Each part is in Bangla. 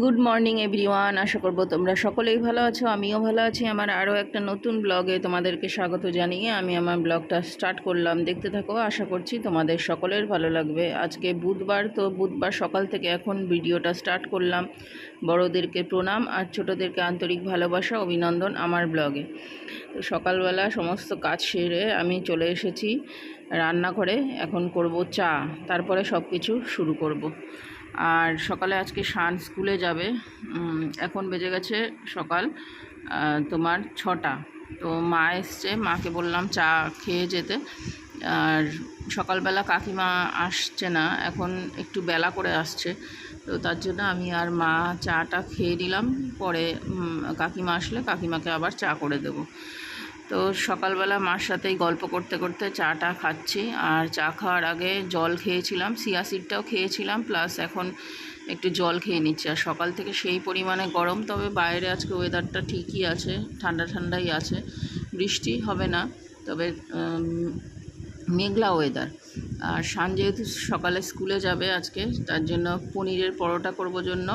গুড মর্নিং এভরিওয়ান আশা করব তোমরা সকলেই ভালো আছো, আমিও ভালো আছি। আমার আরও একটা নতুন ব্লগে তোমাদেরকে স্বাগত জানিয়ে আমি আমার ব্লগটা স্টার্ট করলাম। দেখতে থাকো, আশা করছি তোমাদের সকলের ভালো লাগবে। আজকে বুধবার, তো বুধবার সকাল থেকে এখন ভিডিওটা স্টার্ট করলাম। বড়োদেরকে প্রণাম আর ছোটোদেরকে আন্তরিক ভালোবাসা, অভিনন্দন আমার ব্লগে। তো সকালবেলা সমস্ত কাজ সেরে আমি চলে এসেছি রান্নাঘরে। এখন করব চা, তারপরে সব কিছু শুরু করব। আর সকালে আজকে শান স্কুলে যাবে। এখন বেজে গেছে সকাল তোমার ছটা। তো মা এসছে, মাকে বললাম চা খেয়ে যেতে। আর সকালবেলা কাকিমা আসছে না, এখন একটু বেলা করে আসছে। তো তার জন্য আমি আর মা চাটা খেয়ে নিলাম, পরে কাকিমা আসলে কাকিমাকে আবার চা করে দেবো। তো সকালবেলা মার সাথেই গল্প করতে করতে চাটা খাচ্ছি। আর চা খাওয়ার আগে জল খেয়েছিলাম সিয়াসিডটাও খেয়েছিলাম, প্লাস এখন একটু জল খেয়ে নিচ্ছি। আর সকাল থেকে সেই পরিমাণে গরম, তবে বাইরে আজকে ওয়েদারটা ঠিকই আছে, ঠান্ডা ঠান্ডাই আছে। বৃষ্টি হবে না, তবে মেঘলা ওয়েদার আর সান যেহেতু সকালে স্কুলে যাবে আজকে, তার জন্য পনিরের পরোটা করব জন্য।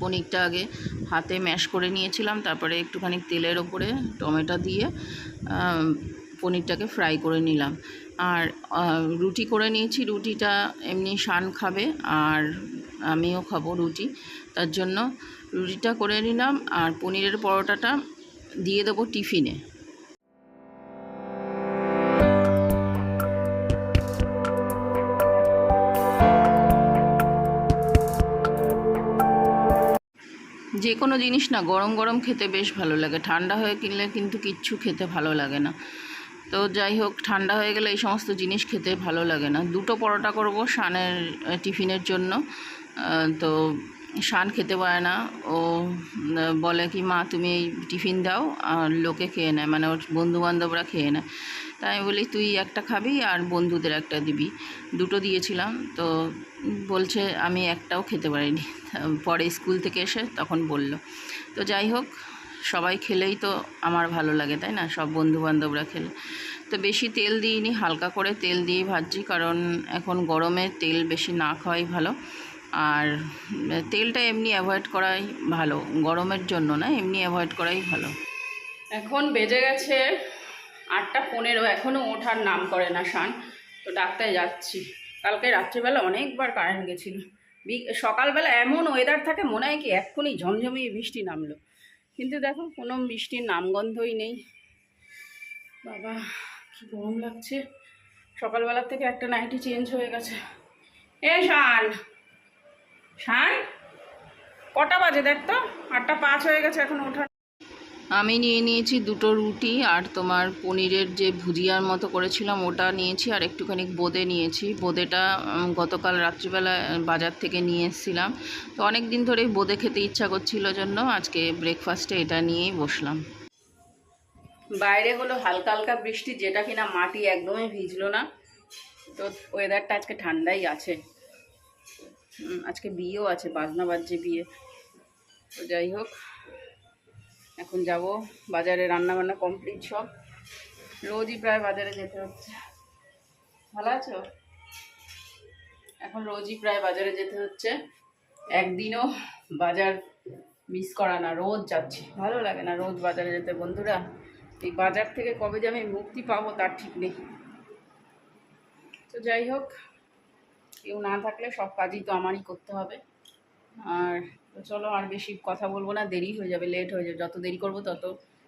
পনিরটা আগে হাতে ম্যাশ করে নিয়েছিলাম, তারপরে একটুখানি তেলের ওপরে টমেটো দিয়ে পনিরটাকে ফ্রাই করে নিলাম। আর রুটি করে নিয়েছি, রুটিটা এমনি শান খাবে আর আমিও খাব রুটি। তার জন্য রুটিটা করে নিলাম আর পনিরের পরোটাটা দিয়ে দেবো টিফিনে। যে কোনো জিনিস না, গরম গরম খেতে বেশ ভালো লাগে। ঠান্ডা হয়ে কিনলে কিন্তু কিচ্ছু খেতে ভালো লাগে না। তো যাই হোক, ঠান্ডা হয়ে গেলে এই সমস্ত জিনিস খেতে ভালো লাগে না। দুটো পরোটা করব সানের টিফিনের জন্য। তো শান খেতে পারে না। ও বলে কি, মা, তুমি এই টিফিন দাও আর লোকে খেয়ে নেয়। মানে ওর বন্ধু বান্ধবরা খেয়ে নেয়। তাই আমি বলি, তুই একটা খাবি আর বন্ধুদের একটা দিবি। দুটো দিয়েছিলাম। তো বলছে, আমি একটাও খেতে পারিনি। পরে স্কুল থেকে এসে তখন বলল। তো যাই হোক, সবাই খেলেই তো আমার ভালো লাগে, তাই না? সব বন্ধু বান্ধবরা খেলে। তো বেশি তেল দিইনি, হালকা করে তেল দিয়ে ভাজছি। কারণ এখন গরমে তেল বেশি না খাওয়াই ভালো। আর তেলটা এমনি অ্যাভয়েড করাই ভালো, গরমের জন্য না, এমনি অ্যাভয়েড করাই ভালো। এখন বেজে গেছে আটটা পনেরো এখনও ওঠার নাম করে না শান। তো ডাক্তারে যাচ্ছি। কালকে রাত্রিবেলা অনেকবার কারেন্ট গেছিল। সকালবেলা এমন ওয়েদার থাকে, মনে হয় কি এক্ষুনি ঝমঝমিয়ে বৃষ্টি নামলো। কিন্তু দেখো, কোনো বৃষ্টির নামগন্ধই নেই। বাবা, কি গরম লাগছে। সকালবেলার থেকে একটা নাইটি চেঞ্জ হয়ে গেছে। এ শান! শান কটা বাজে দেখ তো? আটটা পাঁচ হয়ে গেছে এখন ওঠার। আমি নিয়ে নিয়েছি দুটো রুটি আর তোমার পনিরের যে ভুজিয়ার মতো করেছিলাম ওটা নিয়েছি আর একটুখানি বোঁদে নিয়েছি। বোঁদেটা গতকাল রাত্রিবেলা বাজার থেকে নিয়ে এসেছিলাম। তো অনেক দিন ধরেই বোঁদে খেতে ইচ্ছা করছিল জন্য আজকে ব্রেকফাস্টে এটা নিয়েই বসলাম। বাইরে হলো হালকা হালকা বৃষ্টি যেটা কিনা মাটি একদমই ভিজলো না। তো ওয়েদারটা আজকে ঠান্ডাই আছে। আজকে বিয়েও আছে, বাজনা বাজছে বিয়ে। তো যাই হোক, এখন যাব বাজারে রান্না বান্না কমপ্লিট সব। রোজই প্রায় বাজারে যেতে হচ্ছে। ভালো আছো? এখন রোজই প্রায় বাজারে যেতে হচ্ছে। একদিনও বাজার মিস করা না, রোজ যাচ্ছি। ভালো লাগে না রোজ বাজারে যেতে বন্ধুরা। এই বাজার থেকে কবে যে আমি মুক্তি পাবো তার ঠিক নেই। তো যাই হোক কেউ না থাকলে সব কাজই তো আমারই করতে হবে। আর তো চলো আর বেশি কথা বলব না, দেরি হয়ে যাবে লেট হয়ে যাবে। যত দেরি করব তত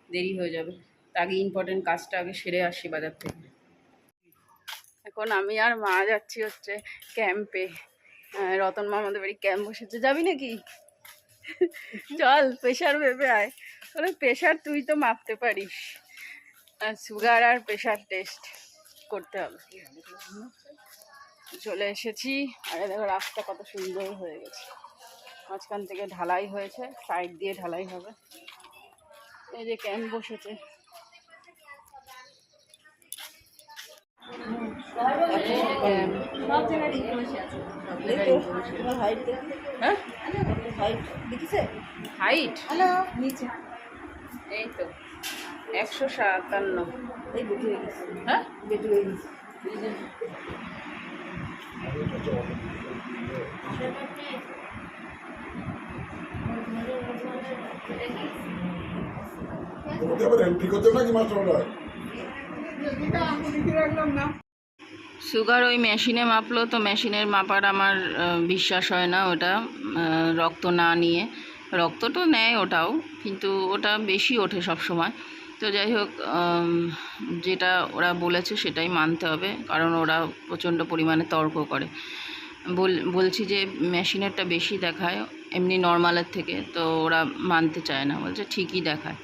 দেরি হয়ে যাবে। আগে ইম্পর্টেন্ট কাজটা আগে সেরে আসি বাজার থেকে। এখন আমি আর মা যাচ্ছি হচ্ছে ক্যাম্পে রতন মা আমাদের বাড়ি ক্যাম্প বসেছে। যাবি নাকি? চল প্রেশার ভেবে আয়। বলে প্রেশার তুই তো মাপতে পারিস। সুগার আর প্রেশার টেস্ট করতে হবে। চলে এসেছি। আর দেখো রাস্তা কত সুন্দর হয়ে গেছে। মাঝখান থেকে ঢালাই হয়েছে সাইড দিয়ে ঢালাই হবে। এই যে ক্যাম্প বসেছে। হ্যাঁ হাইট এই তো একশো সাতান্ন। হয়ে সুগার ওই মেশিনে মাপলো, তো মেশিনের মাপার আমার বিশ্বাস হয় না ওটা রক্ত না নিয়ে। রক্ত তো নেয় ওটাও, কিন্তু ওটা বেশি ওঠে সব সময় তো যাই হোক যেটা ওরা বলেছে সেটাই মানতে হবে, কারণ ওরা প্রচণ্ড পরিমাণে তর্ক করে। বল, বলছি যে মেশিনেরটা বেশি দেখায়, এমনি নর্মালের থেকে, তো ওরা মানতে চায় না, বলছে ঠিকই দেখায়।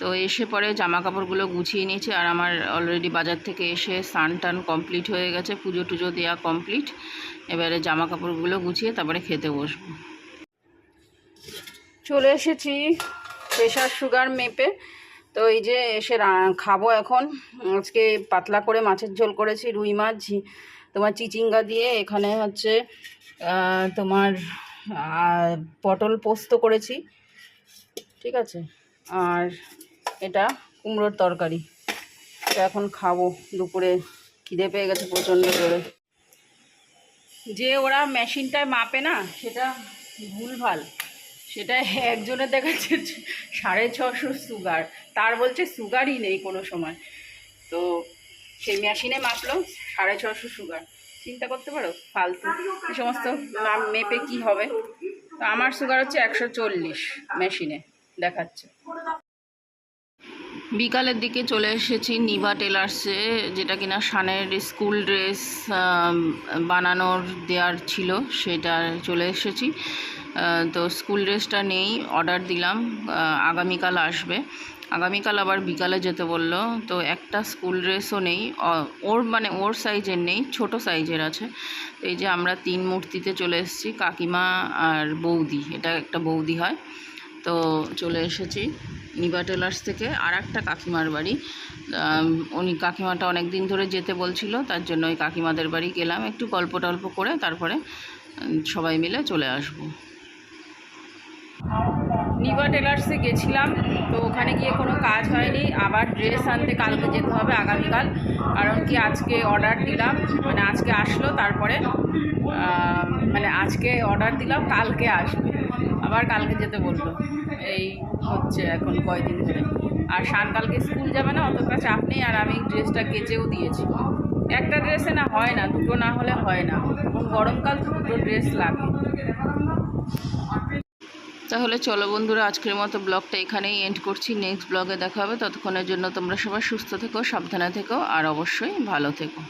তো এসে পরে জামা কাপড়গুলো গুছিয়ে নিয়েছি, আর আমার অলরেডি বাজার থেকে এসে স্নান টান কমপ্লিট হয়ে গেছে, পুজো টুজো দেওয়া কমপ্লিট এবারে জামা কাপড়গুলো গুছিয়ে তারপরে খেতে বসবো। চলে এসেছি প্রেশার সুগার মেপে। তো এই যে এসে খাব এখন। আজকে পাতলা করে মাছের ঝোল করেছি, রুই মাছ তোমার চিচিঙ্গা দিয়ে, এখানে হচ্ছে তোমার পটল পোস্ত করেছি, ঠিক আছে? আর এটা কুমড়োর তরকারি। তো এখন খাব, দুপুরে খিদে পেয়ে গেছে প্রচণ্ড করে যে ওরা মেশিনটায় মাপে না, সেটা ভুলভাল। সেটা একজনের দেখাচ্ছে সাড়ে ছশো সুগার। তার বলছে সুগারই নেই কোনো সময়। তো সেই মেশিনে মাপলো সাড়ে ছশো সুগার। চিন্তা করতে পারো, ফালতু। এই সমস্ত নাম মেপে কি হবে? তো আমার সুগার হচ্ছে একশো চল্লিশ মেশিনে দেখাচ্ছে। বিকালের দিকে চলে এসেছি নিভা টেলার্সে, যেটা কিনা সানের স্কুল ড্রেস বানানোর দেওয়ার ছিল সেটা চলে এসেছি। তো স্কুল ড্রেসটা নেই অর্ডার দিলাম আগামীকাল আসবে। আগামীকাল আবার বিকালে যেতে বলল, তো একটা স্কুল ড্রেসও নেই ওর মানে ওর সাইজের নেই, ছোট সাইজের আছে। এই যে আমরা তিন মূর্তিতে চলে এসেছি, কাকিমা আর বৌদি, এটা একটা বৌদি হয়। তো চলে এসেছি নিবা টেলার্স থেকে আর একটা কাকিমার বাড়ি। উনি কাকিমাটা অনেক দিন ধরে যেতে বলছিল, তার জন্য ওই কাকিমাদের বাড়ি গেলাম, একটু গল্প টল্প করে তারপরে সবাই মিলে চলে আসব। নিবা টেলার্সে গেছিলাম, তো ওখানে গিয়ে কোনো কাজ হয়নি। আবার ড্রেস আনতে কালকে যেতে হবে আগামীকাল, কারণ কি আজকে অর্ডার দিলাম মানে আজকে আসলো, তারপরে মানে আজকে অর্ডার দিলাম, কালকে আসবে। আবার কালকে যেতে বলল। এই হচ্ছে এখন কয়দিন ধরে। আর শান কালকে স্কুল যাবে না, অতটা চাপ নেই, আর আমি ড্রেসটা কেচেও দিয়েছি। একটা ড্রেসে না হয় না, দুটো না হলে হয় না। গরমকাল তো দুটো ড্রেস লাগে। তাহলে চলো বন্ধুরা, আজকের মতো ব্লগটা এখানেই এন্ড করছি। নেক্সট ব্লগে দেখা হবে। ততক্ষণের জন্য তোমরা সবাই সুস্থ থেকো, সাবধানে থেকো, আর অবশ্যই ভালো থেকো।